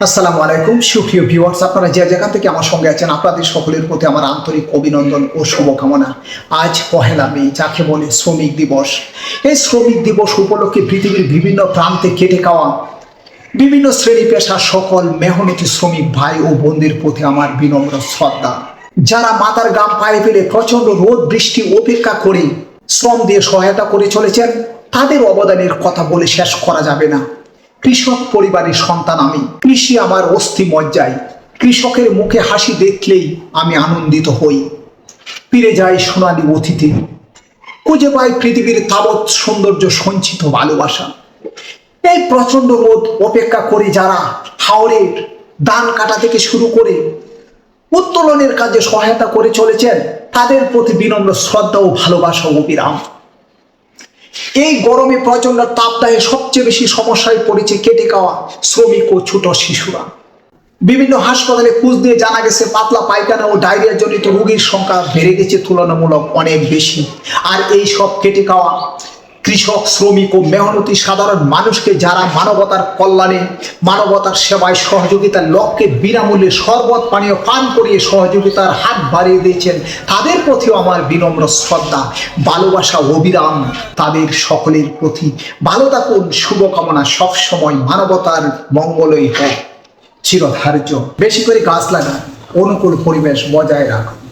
আসসালামু আলাইকুম। সুপ্রিয় ভিউয়ার্স আপনারা যে যেখান থেকে আমার সঙ্গে আছেন, আপনাদের সকলের প্রতি আমার আন্তরিক অভিনন্দন ও শুভকামনা। আজ পহেলা মে, যাকে বলে শ্রমিক দিবস। এই শ্রমিক দিবস উপলক্ষে পৃথিবীর বিভিন্ন প্রান্তে কেটে খাওয়া, বিভিন্ন শ্রেণি পেশার সকল মেহনতি শ্রমিক ভাই ও বোনদের প্রতি আমার বিনম্র শ্রদ্ধা। যারা মাথার গাম পায়ে ফেলে প্রচণ্ড রোদ, বৃষ্টি অপেক্ষা করে শ্রম দিয়ে সহায়তা করে চলেছেন, তাদের অবদানের কথা বলে শেষ করা যাবে না। কৃষক পরিবারের সন্তান আমি। কৃষি আমার অস্থি মজ্জায়। কৃষকের মুখে হাসি দেখলেই আমি আনন্দিত হই। ফিরে যাই সোনালি অতীতে। খুঁজে পাই পৃথিবীর তাবৎ সৌন্দর্য সঞ্চিত ভালোবাসা। এই প্রচণ্ড রোদ অপেক্ষা করে যারা হাওড়ের ধান কাটা থেকে শুরু করে উত্তোলনের কাজে সহায়তা করে চলেছেন, তাদের প্রতি বিনম্র শ্রদ্ধা ও ভালোবাসা অবিরাম এই গরমে প্রচণ্ড তাপদাহে সবচেয়ে বেশি সমস্যায় পড়েছে কেটে খাওয়া শ্রমিক ও ছোট শিশুরা। বিভিন্ন হাসপাতালে খোঁজ দিয়ে জানা গেছে, পাতলা পায়খানা ও ডায়রিয়া জনিত রোগীর সংখ্যা বেড়ে গেছে তুলনামূলক অনেক বেশি। আর এই সব কেটে খাওয়া কৃষক, শ্রমিক ও মেহনতি সাধারণ মানুষকে যারা মানবতার কল্যাণে, মানবতার সেবায় সহযোগিতার লক্ষ্যে বিনামূল্যে শরবত, পানীয় পান করিয়ে সহযোগিতার হাত বাড়িয়ে দিয়েছেন, তাদের প্রতিও আমার বিনম্র শ্রদ্ধা। ভালোবাসা অবিরাম তাদের সকলের প্রতি। ভালো থাকুন, শুভকামনা সবসময় মানবতার মঙ্গলই হোক। চিরধার্য। বেশি করে গাছ লাগান, অনুকূল পরিবেশ বজায় রাখুন।